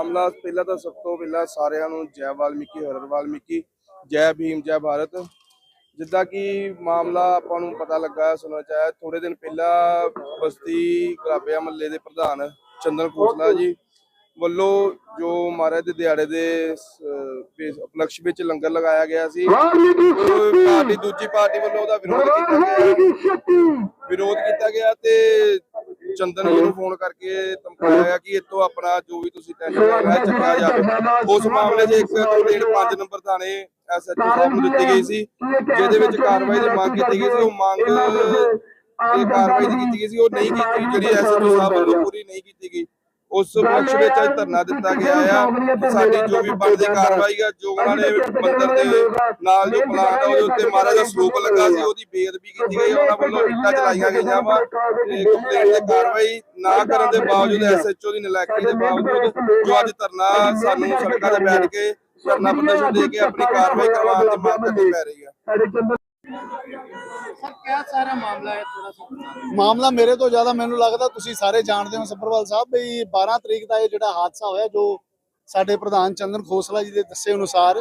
ਅਮਰ ਸਭ ਤੋਂ ਪਹਿਲਾਂ ਸਾਰਿਆਂ ਨੂੰ ਜੈ ਵਾਲਮੀਕੀ, ਹਰਰ ਵਾਲਮੀਕੀ, ਜੈ ਭੀਮ, ਜੈ ਭਾਰਤ। ਜਿੱਦਾਂ ਕਿ ਮਾਮਲਾ ਆਪਾਂ ਨੂੰ ਪਤਾ ਲੱਗਾ, ਸੁਣਿਆ ਚਾਹਿਆ ਥੋੜੇ ਦਿਨ ਪਹਿਲਾਂ ਬਸਤੀ ਗਰਾਬਿਆ ਮੱਲੇ ਦੇ ਪ੍ਰਧਾਨ ਚੰਦਨ ਕੋਸਲਾ ਜੀ ਵੱਲੋਂ ਜੋ ਮਹਾਰਾਜ ਦੇ ਦਿਹਾੜੇ ਦੇ ਉਪਲਕਸ਼ ਵਿੱਚ ਲੰਗਰ ਲਗਾਇਆ ਗਿਆ ਸੀ ਪਾਰਟੀ ਦੂਜੀ ਪਾਰਟੀ ਵੱਲੋਂ ਉਹਦਾ ਵਿਰੋਧ ਕੀਤਾ ਗਿਆ। ਵਿਰੋਧ ਕੀਤਾ ਗਿਆ ਤੇ ਚੰਦਨ ਜੀ ਨੂੰ ਫੋਨ ਕਰਕੇ ਧਮਕਾਇਆ ਕਿ ਇਤੋਂ ਆਪਣਾ ਜੋ ਵੀ ਤੁਸੀਂ ਟੈਂਡਰ ਲਗਾਇਆ ਚੱਕਿਆ ਜਾਵੇ ਉਸ ਮਾਮਲੇ 'ਚ ਇੱਕ ਕੰਪਲੇਂਟ 5 ਨੰਬਰ ਥਾਣੇ ਐਸਐਚਓ ਸਾਹਿਬ ਨੂੰ ਦਿੱਤੀ ਗਈ ਸੀ ਜਿਹਦੇ ਵਿੱਚ ਕਾਰਵਾਈ ਦੀ ਮੰਗ ਕੀਤੀ ਗਈ ਸੀ ਉਹ ਮੰਗ ਦੀ ਕਾਰਵਾਈ ਦੀ ਕੀਤੀ ਗਈ ਸੀ ਉਹ ਨਹੀਂ ਕੀਤੀ ਜਿਹੜੀ ਐਸਐਚਓ ਸਾਹਿਬ ਵੱਲੋਂ ਪੂਰੀ ਨਹੀਂ ਕੀਤੀ ਗਈ। ਉਸ ਪਕਸ਼ ਵਿੱਚ ਅੱਜ ਧਰਨਾ ਦਿੱਤਾ ਗਿਆ ਆ ਸਾਡੀ ਜੋ ਵੀ ਬਣਦੀ ਕਾਰਵਾਈ ਆ ਜੋ ਉਹਨਾਂ ਨੇ ਮੰਦਰ ਦੇ ਨਾਲ ਜੋ ਪਲਾਟ ਆ ਉਹਦੇ ਉੱਤੇ ਮਹਾਰਾਜ ਦਾ ਸਰੂਪ ਲੱਗਾ ਸੀ ਉਹਦੀ ਬੇਅਦਬੀ ਕੀਤੀ ਗਈ ਉਹਨਾਂ ਵੱਲੋਂ ਇੱਟਾਂ ਚਲਾਈਆਂ ਗਈਆਂ ਵਾ ਕੰਪਲੇਂਟ ਤੇ ਕਾਰਵਾਈ ਨਾ ਕਰਨ ਦੇ ਬਾਵਜੂਦ ਐਸਐਚਓ ਦੀ ਨਲਾਇਕੀ ਦੇ ਬਾਵਜੂਦ ਜੋ ਅੱਜ ਧਰਨਾ ਸਾਨੂੰ ਸੜਕਾਂ ਤੇ ਬੈਠ ਕੇ ਧਰਨਾ ਪ੍ਰਦਰਸ਼ਨ ਦੇ ਕੇ ਆਪਣੀ ਕਾਰਵਾਈ ਕਰਵਾਉਣ ਦੀ ਮੰਗ ਕਰਨੀ ਪੈ ਰਹੀ ਆ। ਸਰ ਕੀ ਸਾਰਾ ਮਾਮਲਾ ਹੈ ਥੋੜਾ ਸਾ ਮਾਮਲਾ ਮੇਰੇ ਤੋਂ ਜ਼ਿਆਦਾ ਮੈਨੂੰ ਲੱਗਦਾ ਤੁਸੀਂ ਸਾਰੇ ਜਾਣਦੇ ਹੋ ਸੱਭਰਵਾਲ ਸਾਹਿਬ ਵੀ 12 ਤਰੀਕ ਦਾ ਇਹ ਜਿਹੜਾ ਹਾਦਸਾ ਹੋਇਆ, ਜੋ ਸਾਡੇ ਪ੍ਰਧਾਨ ਚੰਦਨ ਖੋਸਲਾ ਜੀ ਦੇ ਦੱਸੇ ਅਨੁਸਾਰ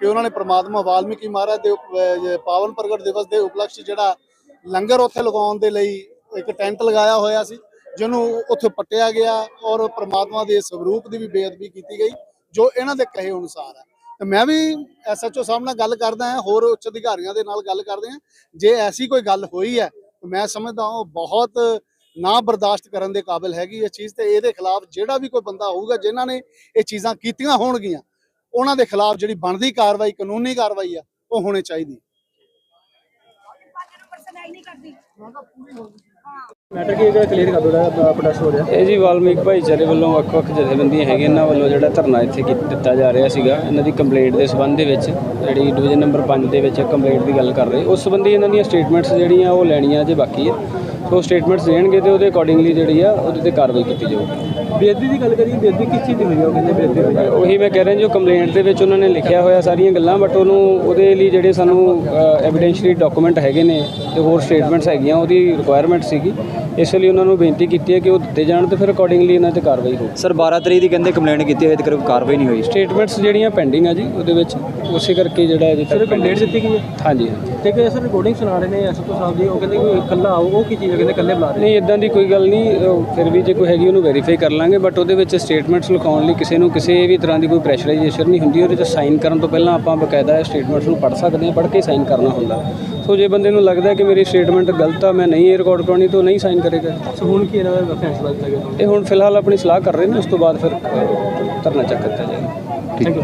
ਕਿ ਉਹਨਾਂ ਨੇ ਪ੍ਰਮਾਤਮਾ ਵਾਲਮੀਕੀ ਮਹਾਰਾਜ ਦੇ ਪਾਵਨ ਪ੍ਰਗਟ ਦਿਵਸ ਦੇ ਉਪਲਕਸ਼ ਜਿਹੜਾ ਲੰਗਰ ਉੱਥੇ ਲਗਾਉਣ ਦੇ ਲਈ ਇੱਕ ਟੈਂਟ ਲਗਾਇਆ ਹੋਇਆ ਸੀ, ਜਿਹਨੂੰ ਉੱਥੇ ਪੱਟਿਆ ਗਿਆ ਔਰ ਪ੍ਰਮਾਤਮਾ ਦੇ ਸਰੂਪ ਦੀ ਵੀ ਬੇਅਦਬੀ ਕੀਤੀ ਗਈ, ਜੋ ਇਹਨਾਂ ਦੇ ਕਹੇ ਅਨੁਸਾਰ ਹੈ। ਤੇ ਮੈਂ ਵੀ ਐਸਐਚਓ ਸਾਹਿਬ ਨਾਲ ਗੱਲ ਕਰਦਾ ਹਾਂ, ਹੋਰ ਉੱਚ ਅਧਿਕਾਰੀਆਂ ਦੇ ਨਾਲ ਗੱਲ ਕਰਦੇ ਹਾਂ। ਜੇ ਐਸੀ ਕੋਈ ਗੱਲ ਹੋਈ ਹੈ ਮੈਂ ਸਮਝਦਾ ਉਹ ਬਹੁਤ ਨਾ ਬਰਦਾਸ਼ਤ ਕਰਨ ਦੇ ਕਾਬਿਲ ਹੈਗੀ ਇਹ ਚੀਜ਼ ਤੇ। ਇਹਦੇ ਖਿਲਾਫ ਜਿਹੜਾ ਵੀ ਕੋਈ ਬੰਦਾ ਹੋਊਗਾ, ਜਿਨ੍ਹਾਂ ਨੇ ਇਹ ਚੀਜ਼ਾਂ ਕੀਤੀਆਂ ਹੋਣਗੀਆਂ, ਉਹਨਾਂ ਦੇ ਖਿਲਾਫ ਜਿਹੜੀ ਬਣਦੀ ਕਾਰਵਾਈ, ਕਾਨੂੰਨੀ ਕਾਰਵਾਈ ਆ, ਉਹ ਹੋਣੀ ਚਾਹੀਦੀ ਮੈਟਰ ਕੀ ਹੈ? ਕਲੀਅਰ ਕਰ ਦੋ, ਜਿਹੜਾ ਪ੍ਰੋਟੈਸਟ ਹੋ ਰਿਹਾ। ਇਹ ਜੀ ਵਾਲਮੀਕ ਭਾਈਚਾਰੇ ਵੱਲੋਂ ਵੱਖ-ਵੱਖ ਜਥੇਬੰਦੀਆਂ ਹੈਗੀਆਂ, ਇਹਨਾਂ ਵੱਲੋਂ ਜਿਹੜਾ ਧਰਨਾ ਇੱਥੇ ਕੀ ਦਿੱਤਾ ਜਾ ਰਿਹਾ ਸੀਗਾ, ਇਹਨਾਂ ਦੀ ਕੰਪਲੇਂਟ ਦੇ ਸੰਬੰਧ ਦੇ ਵਿੱਚ, ਜਿਹੜੀ ਡਿਵੀਜ਼ਨ ਨੰਬਰ 5 ਦੇ ਵਿੱਚ ਕੰਪਲੇਂਟ ਦੀ ਗੱਲ ਕਰ ਰਹੇ, ਉਸ ਸੰਬੰਧੀ ਇਹਨਾਂ ਦੀਆਂ ਸਟੇਟਮੈਂਟਸ ਜਿਹੜੀਆਂ ਉਹ ਲੈਣੀਆਂ ਜੇ ਬਾਕੀ ਹੈ। ਸੋ ਸਟੇਟਮੈਂਟਸ ਦੇਣਗੇ ਤੇ ਉਹਦੇ ਅਕੋਰਡਿੰਗਲੀ ਜਿਹੜੀ ਆ ਉਹਦੇ ਤੇ ਕਾਰਵਾਈ ਕੀਤੀ ਜਾਊਗੀ। ਬੇਅਦਬੀ ਦੀ ਗੱਲ ਕਰੀਏ ਬੇਅਦਬੀ ਕਿਸ ਚੀਜ਼ ਦੀ ਹੋਈ ਹੈ ਉਹ ਕਹਿੰਦੇ ਬੇਅਦਬੀ ਹੋਈ ਹੈ ਉਹੀ ਮੈਂ ਕਹਿ ਰਿਹਾ ਜੋ ਕੰਪਲੇਂਟ ਦੇ ਵਿੱਚ ਉਹਨਾਂ ਨੇ ਲਿਖਿਆ ਹੋਇਆ ਸਾਰੀਆਂ ਗੱਲਾਂ ਬਟ ਉਹਨੂੰ ਉਹਦੇ ਲਈ ਜਿਹੜੇ ਸਾਨੂੰ ਐਵੀਡੈਂਸ਼ਲੀ ਡਾਕੂਮੈਂਟ ਹੈਗੇ ਨੇ ਤੇ ਹੋਰ ਸਟੇਟਮੈਂਟਸ ਹੈਗੀਆਂ ਉਹਦੀ ਰਿਕੁਆਇਰਮੈਂਟ ਸੀਗੀ। ਇਸ ਲਈ ਉਹਨਾਂ ਨੂੰ ਬੇਨਤੀ ਕੀਤੀ ਹੈ ਕਿ ਉਹ ਦਿੱਤੇ ਜਾਣ ਤੇ ਫਿਰ ਅਕੋਰਡਿੰਗਲੀ ਇਹਨਾਂ ਤੇ ਕਾਰਵਾਈ ਹੋਵੇ ਸਰ 12 ਤਰੀਕ ਦੀ ਕਹਿੰਦੇ ਕੰਪਲੇਂਟ ਕੀਤੀ ਹੋਈ ਤੇ ਕੋਈ ਕਾਰਵਾਈ ਨਹੀਂ ਹੋਈ। ਸਟੇਟਮੈਂਟਸ ਜਿਹੜੀਆਂ ਪੈਂਡਿੰਗ ਆ ਜੀ ਉਹਦੇ ਵਿੱਚ ਉਸੇ ਕਰਕੇ ਜਿਹੜਾ ਅਜੇ ਤੱਕ ਕੰਪਲੇਂਟ ਦਿੱਤੀ ਗਈ ਹੈ ਹਾਂਜੀ। ਹਾਂਜੀ ਤੇ ਕਿ ਸਰ ਰਿਕਾਰਡਿੰਗ ਸੁਣਾ ਰਹੇ ਨੇ ਐਸਐਚਓ ਸਾਹਿਬ ਦੀ ਉਹ ਕਹਿੰਦੇ ਕੋਈ ਇਕੱਲਾ ਆਓ ਉਹ ਕੀ ਚੀਜ਼ ਹੈ ਕਹਿੰਦੇ ਇਕੱਲੇ ਬੁਲਾ ਰਹੇ ਨਹੀਂ ਇਦਾਂ ਦੀ ਕੋਈ ਗੱਲ ਨਹੀਂ ਅਹ ਫਿਰ ਵੀ ਜੇ ਕੋਈ ਹੈਗੀ ਉਹਨੂੰ ਵੈਰੀਫਾਈ ਕਰ ਲਾਂਗੇ ਬਟ ਉਹਦੇ ਵਿੱਚ ਸਟੇਟਮੈਂਟਸ ਲਿਖਾਉਣ ਲਈ ਕਿਸੇ ਨੂੰ ਕਿਸੇ ਵੀ ਤਰ੍ਹਾਂ ਦੀ ਕੋਈ ਪ੍ਰੈਸ਼ਰਾਈਜੇਸ਼ਨ ਨਹੀਂ ਹੁੰਦੀ ਉਹਦੇ 'ਚ ਸਾਈਨ ਕਰਨ ਤੋਂ ਪਹਿਲਾਂ ਆਪਾਂ ਬਕਾਇਦਾ ਸਟੇਟਮੈਂਟਸ ਨੂੰ ਪੜ੍ਹ ਸਕਦੇ ਹਾਂ ਪੜ੍ਹ ਕੇ ਸਾਈਨ ਕਰਨਾ ਹੁੰਦਾ। ਸੋ ਜੇ ਬੰਦੇ ਨੂੰ ਲੱਗਦਾ ਕਿ ਮੇਰੀ ਸਟੇਟਮੈਂਟ ਗਲਤ ਆ ਮੈਂ ਨਹੀਂ ਇਹ ਰਿਕਾਰਡ ਕਰਾਉਣੀ ਤਾਂ ਉਹ ਨਹੀਂ ਸਾਈਨ ਕਰੇਗਾ। ਸੋ ਹੁਣ ਕੀ ਇਹਨਾਂ ਦਾ ਫੈਸਲਾ ਦਿੱਤਾ ਗਿਆ? ਇਹ ਹੁਣ ਫਿਲਹਾਲ ਆਪਣੀ ਸਲਾਹ ਕਰ ਰਹੇ ਨੇ ਉਸ ਤੋਂ ਬਾਅਦ ਫਿਰ ਅਹ, ਧਰਨਾ ਚੱਕ ਦਿੱਤਾ ਜਾਏਗਾ। Thank you